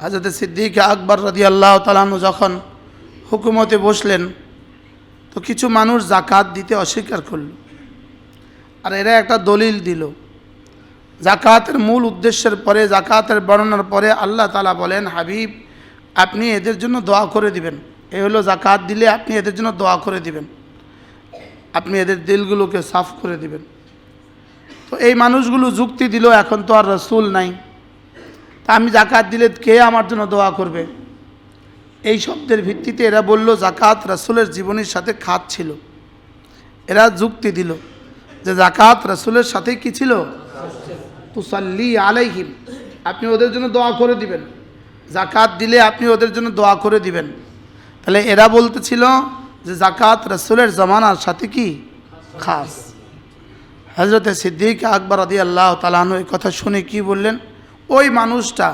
হাজরত সিদ্দিক আকবর রদি আল্লাহ তালানু যখন হুকুমতে বসলেন, তো কিছু মানুষ জাকাত দিতে অস্বীকার করল। আর এরা একটা দলিল দিল। জাকাতের মূল উদ্দেশ্যের পরে জাকাতের বর্ণনার পরে আল্লাহ তালা বলেন, হাবিব, আপনি এদের জন্য দোয়া করে দিবেন। এ হলো জাকাত দিলে আপনি এদের জন্য দোয়া করে দিবেন। আপনি এদের দিলগুলোকে সাফ করে দিবেন। তো এই মানুষগুলো যুক্তি দিল, এখন তো আর রসুল নাই। আমি জাকাত দিলে কে আমার জন্য দোয়া করবে? এই শব্দের ভিত্তিতে এরা বলল, জাকাত রসুলের জীবনের সাথে খাত ছিল। এরা যুক্তি দিল যে, জাকাত রসুলের সাথে কি ছিল? তুসাল্লি আলাইহিম। আপনি ওদের জন্য দোয়া করে দিবেন। জাকাত দিলে আপনি ওদের জন্য দোয়া করে দিবেন। তাহলে এরা বলতেছিল যে, জাকাত রসুলের জমানার সাথে কি? খাস। হজরতে সিদ্দিক আকবর আদি আল্লাহ তালাহনু এই কথা শুনে কি বললেন? ওই মানুষটা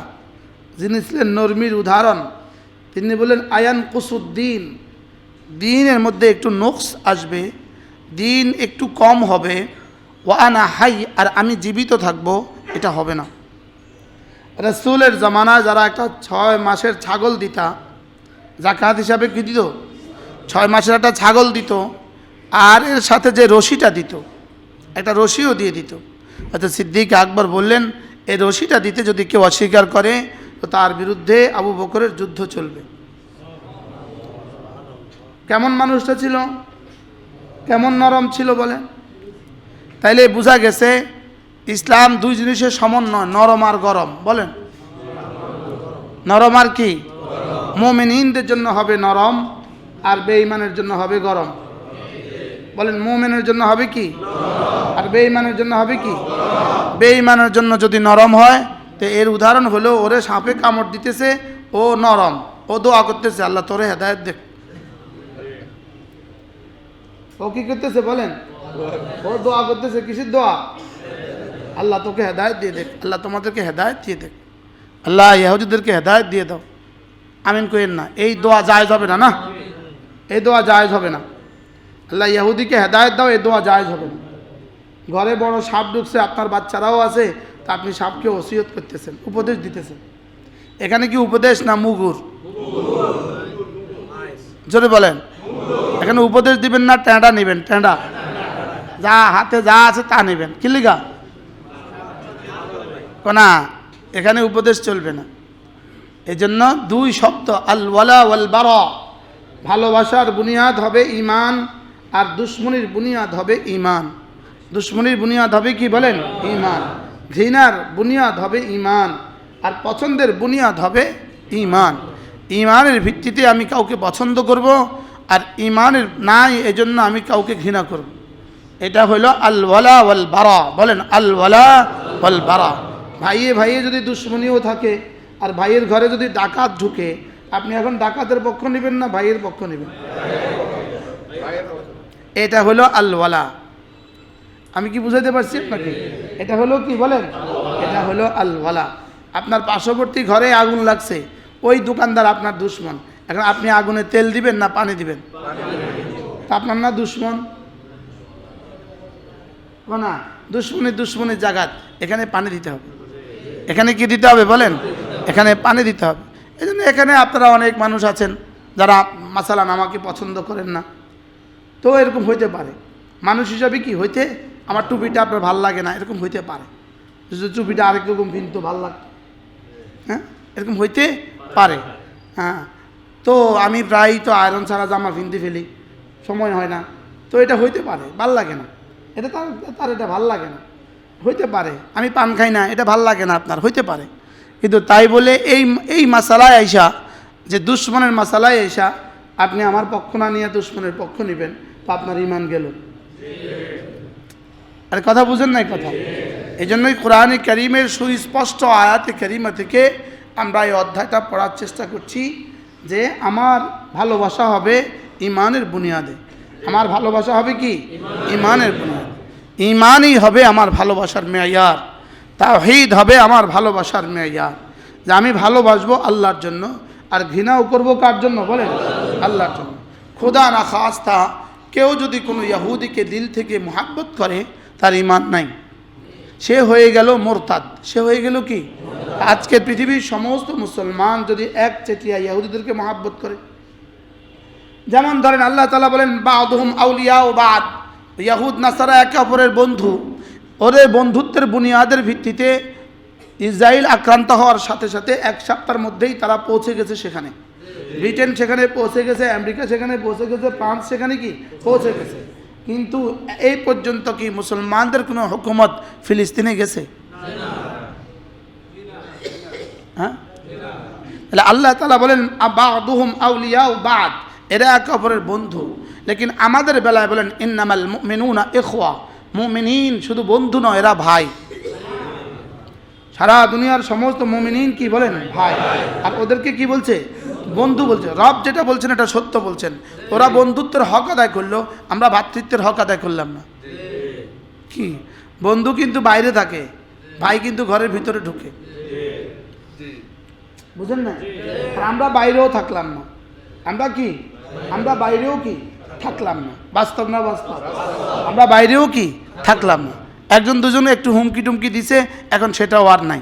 যিনি ছিলেন নর্মির উদাহরণ, তিনি বললেন, আয়ান কুসুদ্দিন, দিনের মধ্যে একটু নোকস আসবে, দিন একটু কম হবে ওয়ানা হাই, আর আমি জীবিত থাকব, এটা হবে না। রসুলের জামানায় যারা একটা ছয় মাসের ছাগল দিতা জাকাত হিসাবে কি দিত? ছয় মাসের একটা ছাগল দিত, আর এর সাথে যে রশিটা দিত, একটা রশিও দিয়ে দিত। অর্থাৎ সিদ্দিক আকবর বললেন এই রশিটা দিতে যদি কেউ অস্বীকার করে, তো তার বিরুদ্ধে আবু বকরের যুদ্ধ চলবে। কেমন মানুষটা ছিল? কেমন নরম ছিল বলে তাইলে বোঝা গেছে, ইসলাম দুই জিনিসের সমন্বয়, নরম আর গরম। বলেন। নরম আর কি? মোমেনদের জন্য হবে নরম, আর বেঈমানের জন্য হবে গরম। বলেন, মোমেনের জন্য হবে কি? আর বেঈমানের জন্য হবে কি? বেঈমানের জন্য যদি নরম হয়, তো এর উদাহরণ হলো, ওরে সাপে কামড় দিতেছে, ও নরম, ও দোয়া করতেছে, আল্লাহ তোরে হেদায়ত দেখ। ও কি করতেছে বলেন? ও দোয়া করতেছে, কিসের দোয়া? আল্লাহ তোকে হেদায়ত দিয়ে দেখ, আল্লাহ তোমাদেরকে হেদায়ত দিয়ে দেখ। আল্লাহ ইহুদিদেরকে হেদায়ত দিয়ে দাও। আমিন কইেন না, এই দোয়া জায়জ হবে না না? এই দোয়া জায়জ হবে না। আল্লাহ ইহুদিকে হেদায়ত দাও এ দোয়া জায়জ হবে। না ঘরে বড় সাপ ঢুকছে, আপনার বাচ্চারাও আছে, তা আপনি সাপকে ওসিয়ত করতেছেন, উপদেশ দিতেছেন। এখানে কি উপদেশ না মুগুর? জোরে বলেন। এখানে উপদেশ দিবেন না ট্যাঁডা নেবেন ট্যাঁডা যা হাতে যা আছে তা নেবেন। কি লিগা? না এখানে উপদেশ চলবে না। এই জন্য দুই শব্দ আল ওয়ালা ওয়াল বারা ভালোবাসার বুনিয়াদ হবে ইমান আর দুশ্মনির বুনিয়াদ হবে ইমান দুশ্মনির বুনিয়াদ হবে কি বলেন? ইমান ঘৃণার বুনিয়াদ হবে ইমান আর পছন্দের বুনিয়াদ হবে ইমান ইমানের ভিত্তিতে আমি কাউকে পছন্দ করব আর ইমানের নাই এজন্য আমি কাউকে ঘৃণা করব। এটা হলো আল ওয়ালা বারা বলেন আল ওয়ালা ওয়াল বারা ভাইয়ে ভাইয়ে যদি দুশ্মনীও থাকে আর ভাইয়ের ঘরে যদি ডাকাত ঢুকে, আপনি এখন ডাকাতের পক্ষ নেবেন না ভাইয়ের পক্ষ নেবেন? এটা হলো আলওয়ালা। আমি কি বুঝাইতে পারছি আপনাকে? এটা হলো কি বলেন? এটা হলো আলওয়ালা। আপনার পার্শ্ববর্তী ঘরে আগুন লাগছে, ওই দোকানদার আপনার দুশ্মন। এখন আপনি আগুনে তেল দিবেন না পানি দিবেন? আপনার না দুশ্মন? না, দুশ্মনী দুশ্মনের জাগাত। এখানে পানি দিতে হবে। এখানে কি দিতে হবে বলেন? এখানে পানি দিতে হবে। এই এখানে আপনারা অনেক মানুষ আছেন যারা মাসালান আমাকে পছন্দ করেন না। তো এরকম হইতে পারে। মানুষ হিসাবে কি হইতে? আমার টুপিটা আপনার ভালো লাগে না, এরকম হইতে পারে। টুপিটা আরেক রকম কিনতো ভালো লাগতো। হ্যাঁ? এরকম হইতে পারে। হ্যাঁ। তো আমি প্রায় তো আয়রন ছাড়া জামা কিনতে ফেলি, সময় হয় না। তো এটা হইতে পারে, ভালো লাগে না। এটা তার তার এটা ভালো লাগে না। হইতে পারে। আমি পান খাই না, এটা ভালো লাগে না আপনার, হইতে পারে। কিন্তু তাই বলে এই এই মশালায় আইসা, যে দুশ্মনের মশালায় আইসা আপনি আমার পক্ষ না নিয়ে দুশ্মনের পক্ষ নেবেন, তো আপনার ইমান গেল। আর কথা বুঝেন নাই কথা? এই জন্যই কোরআনে করিমের সুস্পষ্ট আয়াতে করিমা থেকে আমরা এই অধ্যায়টা পড়ার চেষ্টা করছি যে আমার ভালোবাসা হবে ইমানের বুনিয়াদে। আমার ভালোবাসা হবে কি? ইমানের বুনিয়াদে। ইমানই হবে আমার ভালোবাসার মেয়ার তাহিদ হবে আমার ভালোবাসার মেয়ার যে আমি ভালোবাসবো আল্লাহর জন্য, আর ঘৃণাও করব কার জন্য বলেন? আল্লাহর জন্য। খোদা না খাস্তা, কেউ যদি কোনো ইয়াহুদিকে দিল থেকে মোহাব্বত করে, তার ইমান নাই। সে হয়ে গেল মোরতাদ। সে হয়ে গেল কি? আজকে পৃথিবীর সমস্ত মুসলমান যদি এক চেটিয়া ইয়াহুদিদেরকে মহাব্বত করে। যেমন ধরেন আল্লাহ তালা বলেন, বাদহুম আউলিয়া ও বাদ। ইয়াহুদ, নাসারা একে অপরের বন্ধু। ওদের বন্ধুত্বের বুনিয়াদের ভিত্তিতে ইসরায়েল আক্রান্ত হওয়ার সাথে সাথে এক সপ্তাহের মধ্যেই তারা পৌঁছে গেছে সেখানে। ব্রিটেন সেখানে পৌঁছে গেছে আমেরিকা সেখানে পৌঁছে গেছে ফ্রান্স সেখানে কি পৌঁছে গেছে। কিন্তু এই পর্যন্ত কি মুসলমানদের কোনো হুকুমত ফিলিস্তিনে গেছে? হ্যাঁ? তাহলে আল্লাহ তালা বলেন বাদুহুম আউলিয়া বাদ। এরা একে অপরের বন্ধু। লেকিন আমাদের বেলায় বলেন, ইন্নামাল মেনুনা এখোয়া মুমিনিন শুধু বন্ধু নয়, এরা ভাই। সারা দুনিয়ার সমস্ত মুমিনিন কি বলেন? ভাই। আর ওদেরকে কি বলছে? বন্ধু বলছে, রব যেটা বলছেন এটা সত্য বলছেন। ওরা বন্ধুত্বের হক আদায় করল, আমরা ভ্রাতৃত্বের হক আদায় করলাম না। কি? বন্ধু কিন্তু বাইরে থাকে, ভাই কিন্তু ঘরের ভিতরে ঢুকে। বুঝেন না? আমরা বাইরেও থাকলাম না। আমরা কি? আমরা বাইরেও কি? থাকলাম না। বাস্তব না বাস্তব? আমরা বাইরেও কি? থাকলাম না। একজন দুজনে একটু হুমকি টুমকি দিছে, এখন সেটাও আর নাই।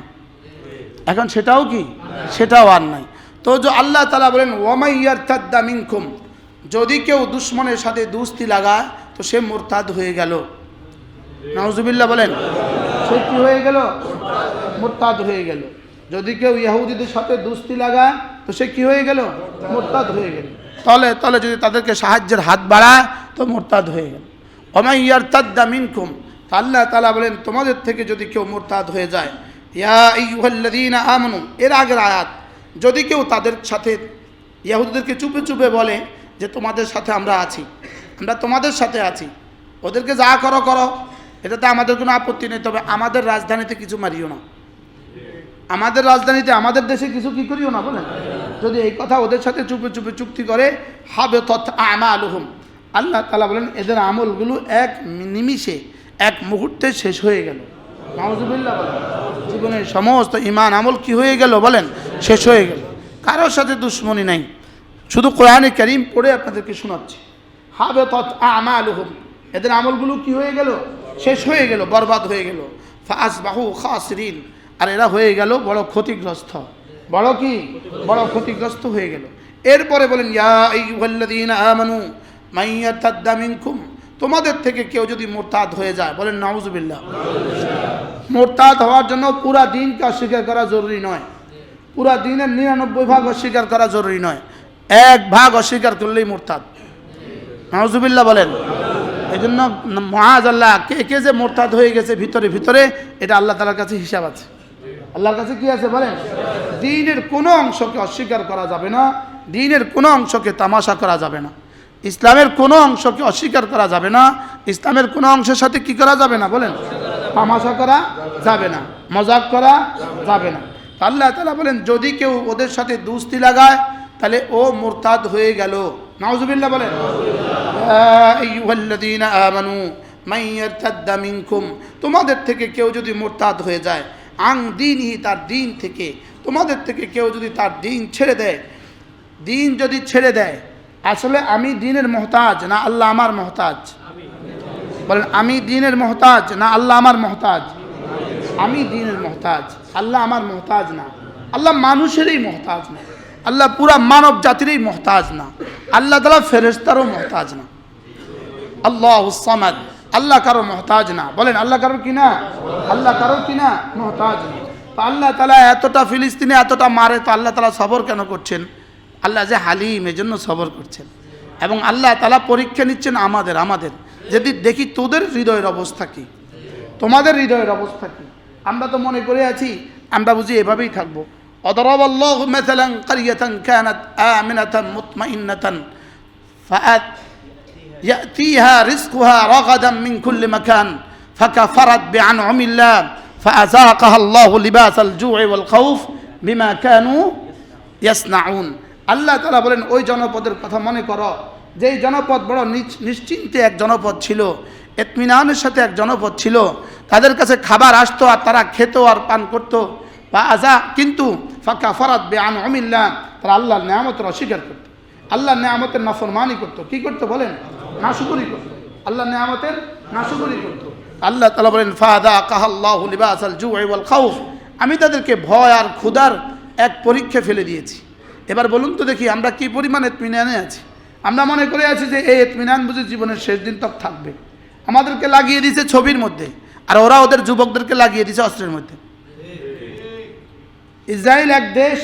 এখন সেটাও কি? সেটাও আর নাই। তো আল্লাহ তালা বলেন ওয়ামাইয়ার তাদ্দা মিনকুম। যদি কেউ দুশ্মনের সাথে দুস্তি লাগায়, তো সে মোরতাদ হয়ে গেল। নাউজুবিল্লাহ বলেন, সে কি হয়ে গেল? মোরতাদ হয়ে গেল। যদি কেউ ইহুদিদের সাথে দুস্তি লাগায়, তো সে কি হয়ে গেল? মোরতাদ হয়ে গেল। তলে তলে যদি তাদেরকে সাহায্যের হাত বাড়ায়, তো মোরতাদ হয়ে গেল। অমাইয়ার তাদ্দা মিনকুম। আল্লাহ তালা বলেন, তোমাদের থেকে যদি কেউ মোরতাদ হয়ে যায়, ইয়া ইউহাল্লাদিনা আমনু। এর আগের আয়াত যদি কেউ তাদের সাথে, ইয়াহুদদেরকে চুপে চুপে বলে যে তোমাদের সাথে আমরা আছি, আমরা তোমাদের সাথে আছি, ওদেরকে যা করো করো এটাতে আমাদের কোনো আপত্তি নেই, তবে আমাদের রাজধানীতে কিছু মারিও না। আমাদের রাজধানীতে, আমাদের দেশে কিছু কি করিও না বলেন? যদি এই কথা ওদের সাথে চুপে চুপে চুক্তি করে, হবে তথা আমা আলহুম আল্লাহ তালা বলেন, এদের আমলগুলো এক নিমিষে, এক মুহূর্তে শেষ হয়ে গেল। জীবনের সমস্ত ইমান আমল কি হয়ে গেল বলেন? শেষ হয়ে গেল। কারোর সাথে দুশ্মনী নাই। শুধু কোরআনে করিম পড়ে আপনাদেরকে শোনাচ্ছি। হবে তৎ আমা এদের আমলগুলো কি হয়ে গেল? শেষ হয়ে গেল, বরবাদ হয়ে গেল। ফাস বাহু খাসরিন। আর এরা হয়ে গেল বড় ক্ষতিগ্রস্ত। বড় কি? বড় ক্ষতিগ্রস্ত হয়ে গেল। এরপরে বলেন আমানু মিনকুম। তোমাদের থেকে কেউ যদি মোরতাদ হয়ে যায়, বলেন, নাউজুবিল্লাহ। মোরতাদ হওয়ার জন্য পুরা দিনকে অস্বীকার করা জরুরি নয়। পুরা দিনের নিরানব্বই ভাগ অস্বীকার করা জরুরি নয়। এক ভাগ অস্বীকার করলেই মোরতাদ। নাউজুবিল্লাহ বলেন। এই জন্য মহাজ আল্লাহ, কে কে যে মোরতাদ হয়ে গেছে ভিতরে ভিতরে, এটা আল্লাহ তালার কাছে হিসাব আছে। আল্লাহর কাছে কি আছে বলেন? দিনের কোনো অংশকে অস্বীকার করা যাবে না, দিনের কোনো অংশকে তামাশা করা যাবে না। ইসলামের কোনো অংশকে অস্বীকার করা যাবে না, ইসলামের কোনো অংশের সাথে কি করা যাবে না বলেন? তামাশা করা যাবে না, মজাক করা যাবে না। আল্লাহ তালা বলেন, যদি কেউ ওদের সাথে দুস্তি লাগায়, তাহলে ও মোরতাদ হয়ে গেল। নাউজুবিল্লাহ বলেন। আমানু মাইয়ার্তাদ্দা তোমাদের থেকে কেউ যদি মোরতাদ হয়ে যায় আং দিনই তার দিন থেকে, তোমাদের থেকে কেউ যদি তার দিন ছেড়ে দেয়, দিন যদি ছেড়ে দেয়, আসলে আমি দিনের মহতাজ না আল্লাহ আমার মহতাজ? বলেন, আমি দিনের মহতাজ না আল্লাহ আমার মহতাজ? আমি দিনের মহতাজ। আল্লাহ আমার মহতাজ না। আল্লাহ মানুষেরই মহতাজ না। আল্লাহ পুরা মানব জাতিরই মহতাজ না। আল্লাহ তালা ফেরেস্তারও মহতাজ না। আল্লাহ সামাদ। আল্লাহ কারও মহতাজ না। বলেন, আল্লাহ কারও কি না? আল্লাহ কারও কি না? মহতাজ না। তো আল্লাহ তালা এতটা ফিলিস্তিনে এতটা মারে, তো আল্লাহ তালা সবর কেন করছেন? আল্লাহ যে হালিম, এজন্য সবর করছেন। এবং আল্লাহ তালা পরীক্ষা নিচ্ছেন আমাদের আমাদের। যদি দেখি তোদের হৃদয়ের অবস্থা কি? তোমাদের হৃদয়ের অবস্থা কি? আমরা তো মনে করে আছি আমরা বুঝি এভাবেই থাকবো অদরব আল্লাহ মেথালাং কারিয়াতাং কানাত আমিনাতান মুতমাইন্নাতান ফাআত يأتيها رزقها رغدا من كل مكان فكفرت بأنعم الله فأذاقها الله لباس الجوع والخوف بما كانوا يصنعون আল্লাহ তালা বলেন ওই জনপদের কথা মনে করো যেই জনপদ বড় নিচ- নিশ্চিন্তে এক জনপদ ছিল এতমিনানের সাথে এক জনপদ ছিল তাদের কাছে খাবার আসতো আর তারা খেত আর পান করতো। বা আজা, কিন্তু ফাঁকা ফরাত বে আন অমিল্লা তারা আল্লাহর নেয়ামতের অস্বীকার করতো। আল্লাহ নেয়ামতের নাফরমানি করতো। কি করতো বলেন? নাশুকরি করতো। আল্লাহ নেয়ামতের নাশুকরি করতো। আল্লাহ তালা বলেন ফাদা কাহাল্লাহ লিবাস আল জু ওয়াল খাউফ। আমি তাদেরকে ভয় আর ক্ষুধার এক পরীক্ষা ফেলে দিয়েছি। এবার বলুন তো দেখি, আমরা কি পরিমাণ এতমিনানে আছি? আমরা মনে করে আছি যে, এই এতমিনান বুঝি জীবনের শেষ দিন তক থাকবে। আমাদেরকে লাগিয়ে দিয়েছে ছবির মধ্যে। আর ওরা ওদের যুবকদেরকে লাগিয়ে দিয়েছে অস্ত্রের মধ্যে। ইসরায়েল এক দেশ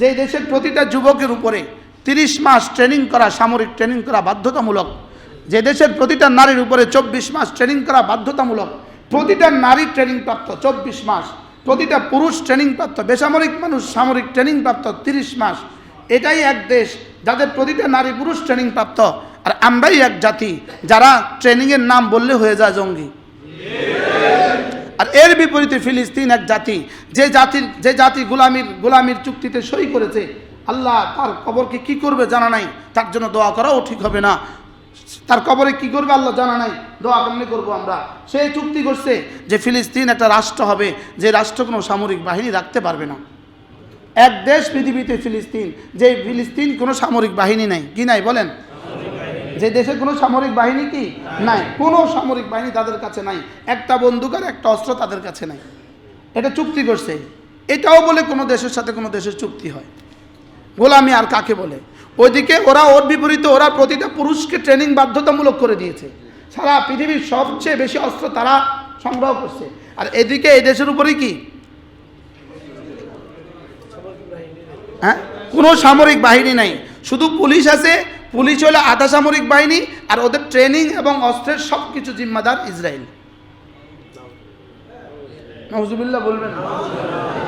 যে দেশের প্রতিটা যুবকের উপরে তিরিশ মাস ট্রেনিং করা, সামরিক ট্রেনিং করা বাধ্যতামূলক। যে দেশের প্রতিটা নারীর উপরে চব্বিশ মাস ট্রেনিং করা বাধ্যতামূলক। প্রতিটা নারী ট্রেনিং প্রাপ্ত চব্বিশ মাস, প্রতিটা পুরুষ ট্রেনিং প্রাপ্ত, বেসামরিক মানুষ সামরিক ট্রেনিং প্রাপ্ত তিরিশ মাস। এটাই এক দেশ, যাদের প্রতিটা নারী পুরুষ ট্রেনিং প্রাপ্ত। আর আমরাই এক জাতি, যারা ট্রেনিংয়ের নাম বললে হয়ে যায় জঙ্গি। আর এর বিপরীতে ফিলিস্তিন এক জাতি, যে জাতির, যে জাতি গোলামির গোলামির চুক্তিতে সই করেছে, আল্লাহ তার কবরকে কি করবে জানা নাই, তার জন্য দোয়া করাও ঠিক হবে না। তার কবরে কি করবে আল্লাহ জানা নাই, দোয়া কেমনি করব আমরা? সে চুক্তি করছে যে ফিলিস্তিন একটা রাষ্ট্র হবে, যে রাষ্ট্র কোনো সামরিক বাহিনী রাখতে পারবে না। এক দেশ পৃথিবীতে ফিলিস্তিন, যে ফিলিস্তিন কোনো সামরিক বাহিনী নাই, কি নাই বলেন? যে দেশে কোনো সামরিক বাহিনী কি? নাই। কোনো সামরিক বাহিনী তাদের কাছে নাই। একটা বন্দুক আর একটা অস্ত্র তাদের কাছে নাই। এটা চুক্তি করছে। এটাও বলে কোনো দেশের সাথে কোনো দেশের চুক্তি হয়। গোলামি আর কাকে বলে? ওইদিকে ওরা ওর বিপরীতে ওরা প্রতিটা পুরুষকে ট্রেনিং বাধ্যতামূলক করে দিয়েছে। সারা পৃথিবীর সবচেয়ে বেশি অস্ত্র তারা সংগ্রহ করছে। আর এদিকে এই দেশের উপরেই কি? হ্যাঁ? কোনো সামরিক বাহিনী নাই। শুধু পুলিশ আছে পুলিশ হলো আধা সামরিক বাহিনী আর ওদের ট্রেনিং এবং অস্ত্রের সব কিছু জিম্মাদার ইসরায়েল। নজুবিল্লাহ বলবেন।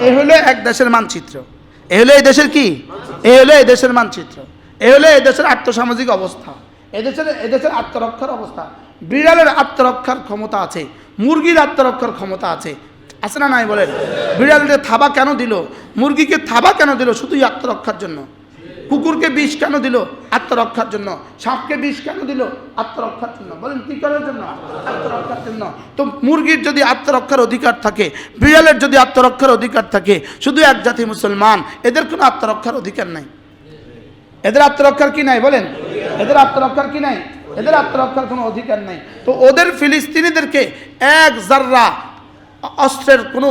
এ হলো এক দেশের মানচিত্র। এ হলো এই দেশের কি? এ হলো এই দেশের মানচিত্র। এ হলো এই দেশের আর্থসামাজিক অবস্থা। এদেশের এদেশের আত্মরক্ষার অবস্থা। বিড়ালের আত্মরক্ষার ক্ষমতা আছে, মুরগির আত্মরক্ষার ক্ষমতা আছে। আছে না নাই বলেন? বিড়ালের থাবা কেন দিল? মুরগিকে থাবা কেন দিল? শুধুই আত্মরক্ষার জন্য। কুকুরকে বিষ কেন দিল? আত্মরক্ষার জন্য। সাপকে বিষ কেন দিল? আত্মরক্ষার জন্য। বলেন, কি করার জন্য? আত্মরক্ষার জন্য। তো মুরগির যদি আত্মরক্ষার অধিকার থাকে, বিড়ালের যদি আত্মরক্ষার অধিকার থাকে, শুধু এক জাতি মুসলমান, এদের কোনো আত্মরক্ষার অধিকার নাই। এদের আত্মরক্ষার কি নাই? বলেন। এদের আত্মরক্ষার কি নাই? এদের আত্মরক্ষার কোনো অধিকার নাই। তো ওদের ফিলিস্তিনিদেরকে এক জাররা অস্ত্রের কোনো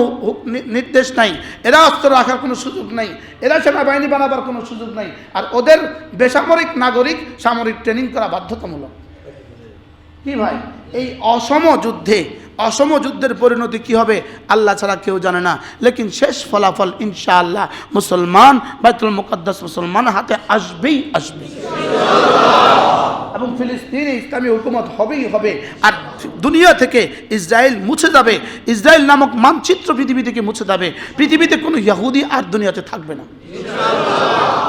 নির্দেশ নাই। এরা অস্ত্র রাখার কোনো সুযোগ নাই। এরা সেনাবাহিনী বানাবার কোনো সুযোগ নাই। আর ওদের বেসামরিক নাগরিক সামরিক ট্রেনিং করা বাধ্যতামূলক। কি ভাই? এই অসম যুদ্ধে, অসম যুদ্ধের পরিণতি কি হবে আল্লাহ ছাড়া কেউ জানে না। লেকিন শেষ ফলাফল ইনশাআল্লাহ মুসলমান বাইতুল মুকদ্দাস মুসলমান হাতে আসবেই আসবে। ফিলিস্তিনে ইসলামী হুকুমত হবেই হবে। আর দুনিয়া থেকে ইসরায়েল মুছে যাবে। ইসরায়েল নামক মানচিত্র পৃথিবী থেকে মুছে যাবে। পৃথিবীতে কোনো ইহুদি আর দুনিয়াতে থাকবে না।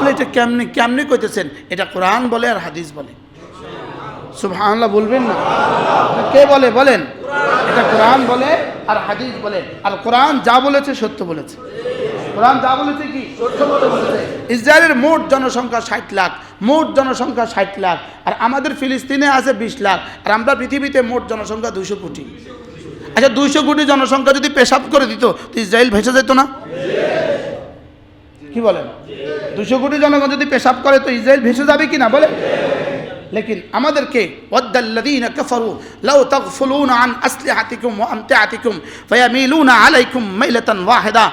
বলে এটা কেমনে কেমনে কইতেছেন? এটা কোরআন বলে আর হাদিস বলে। সুবহানাল্লাহ বলবেন না? কে বলে? বলেন। এটা কোরআন বলে আর হাদিস বলে। আর কোরআন যা বলেছে সত্য বলেছে। কোরআন যা বলেছে কি? ইসরায়েলের মোট জনসংখ্যা ষাট লাখ, মোট জনসংখ্যা ষাট লাখ, আর আমাদের ফিলিস্তিনে আছে বিশ লাখ, আর আমরা পৃথিবীতে মোট জনসংখ্যা দুইশো কোটি। আচ্ছা দুইশো কোটি জনসংখ্যা যদি পেশাব করে দিত, তো ইসরায়েল ভেসে যেত না? কি বলেন? দুশো কোটি জনগণ যদি পেশাব করে, তো ইসরায়েল ভেসে যাবে কি না বলে লেকিন আমাদেরকে ওয়াদ্দাল্লাযীনা কাফারু, লাউ তাগফুলুনা আন আসলিহাতিকুম ওয়া আমতিআতিকুম, ফায়ামিলুনা আলাইকুম মাইলাতান ওয়াহিদা।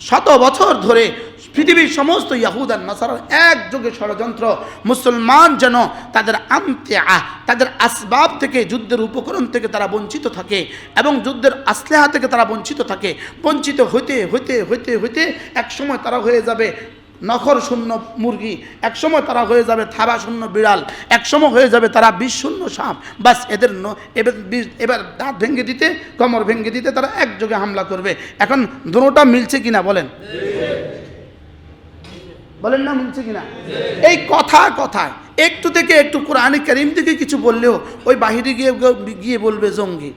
শত বছর ধরে পৃথিবীর সমস্ত ইয়াহুদান নাসার নাসারার একযোগে ষড়যন্ত্র, মুসলমান যেন তাদের আমতে তাদের আসবাব থেকে, যুদ্ধের উপকরণ থেকে তারা বঞ্চিত থাকে এবং যুদ্ধের আসলেহা থেকে তারা বঞ্চিত থাকে। বঞ্চিত হইতে হইতে হইতে হইতে একসময় তারা হয়ে যাবে নখর শূন্য মুরগি। একসময় তারা হয়ে যাবে থাবা শূন্য বিড়াল, একসময় হয়ে যাবে তারা বিষ শূন্য সাপ। বাস এদের এবার বিষ- এবার দাঁত ভেঙে দিতে, কমর ভেঙে দিতে তারা একযোগে হামলা করবে। এখন দুটোটা মিলছে কিনা বলেন? বলেন না মিলছে কিনা? এই কথা কথায়, একটু থেকে একটু কোরআনে করিম থেকে কিছু বললেও ওই বাহিরে গিয়ে গিয়ে বলবে জঙ্গি।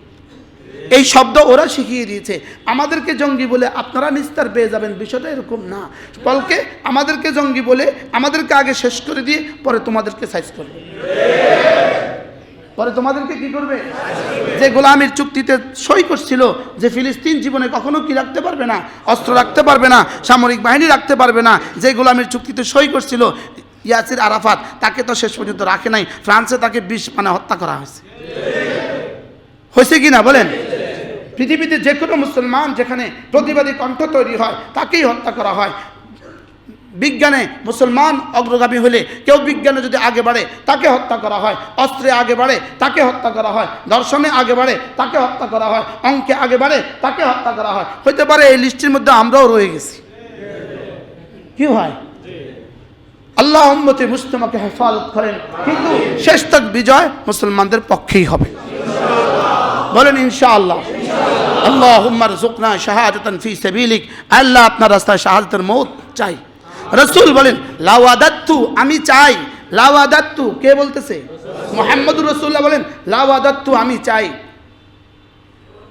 এই শব্দ ওরা শিখিয়ে দিয়েছে। আমাদেরকে জঙ্গি বলে আপনারা নিস্তার পেয়ে যাবেন, বিষয়টা এরকম না। বলকে আমাদেরকে জঙ্গি বলে আমাদেরকে আগে শেষ করে দিয়ে পরে তোমাদেরকে সাইজ করবে। পরে তোমাদেরকে কি করবে? যে গোলামের চুক্তিতে সই করছিল, যে ফিলিস্তিন জীবনে কখনো কি রাখতে পারবে না, অস্ত্র রাখতে পারবে না, সামরিক বাহিনী রাখতে পারবে না, যে গোলামের চুক্তিতে সই করছিল, ইয়াসির আরাফাত, তাকে তো শেষ পর্যন্ত রাখে নাই। ফ্রান্সে তাকে বিষ মানে হত্যা করা হয়েছে। হয়েছে কি না বলেন? পৃথিবীতে যে কোনো মুসলমান যেখানে প্রতিবাদী কণ্ঠ তৈরি হয়, তাকেই হত্যা করা হয়। বিজ্ঞানে মুসলমান অগ্রগামী হলে কেউ বিজ্ঞানে যদি আগে বাড়ে, তাকে হত্যা করা হয়। অস্ত্রে আগে বাড়ে, তাকে হত্যা করা হয়। দর্শনে আগে বাড়ে, তাকে হত্যা করা হয়। অঙ্কে আগে বাড়ে, তাকে হত্যা করা হয়। হইতে পারে এই লিস্টের মধ্যে আমরাও রয়ে গেছি। কি হয়? আল্লাহ উম্মতে মুস্তমাকে হেফাজত করেন, কিন্তু শেষ তক বিজয় মুসলমানদের পক্ষেই হবে। বলেন ইনশাআল্লাহ। আল্লাহ হুম্মার জুকনা শাহাদাতান ফি সাবিলিক, আল্লাহ আপনার রাস্তায় শাহাদাতের মৌত চাই। রসুল বলেন, লাওয়াদাত্তু, আমি চাই। লাওয়াদাত্তু, কে বলতেছে? মোহাম্মদুর রসুল্লাহ বলেন, লাওয়াদাত্তু, আমি চাই।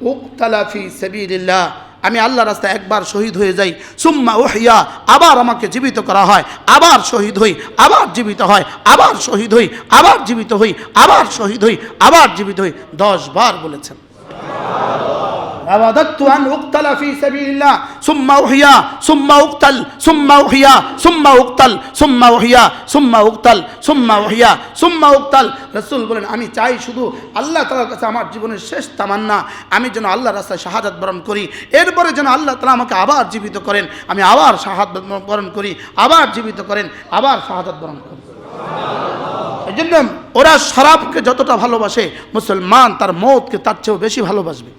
উকতালা ফি সাবিলিল্লাহ, আমি আল্লাহ রাস্তায় একবার শহীদ হয়ে যাই। সুম্মা ওহিয়া আবার আমাকে জীবিত করা হয়। আবার শহীদ হই, আবার জীবিত হয়। আবার শহীদ হই, আবার জীবিত হই, আবার শহীদ হই, আবার জীবিত হই। দশ বার বলেছেন। أردت أن أقتل في سبيل الله ثم أحيا ثم أقتل ثم أحيا ثم أقتل ثم أحيا ثم أقتل ثم أحيا ثم أقتل রসুল বলেন আমি চাই শুধু আল্লাহ তালার কাছে আমার জীবনের শেষ তামান্না আমি যেন আল্লাহ রাস্তায় শাহাদাত বরণ করি এরপরে যেন আল্লাহ তালা আমাকে আবার জীবিত করেন আমি আবার শাহাদ বরণ করি আবার জীবিত করেন আবার শাহাদাত বরণ করি এই জন্য ওরা শরাবকে যতটা ভালোবাসে মুসলমান তার মৌতকে তার চেয়েও বেশি ভালোবাসবে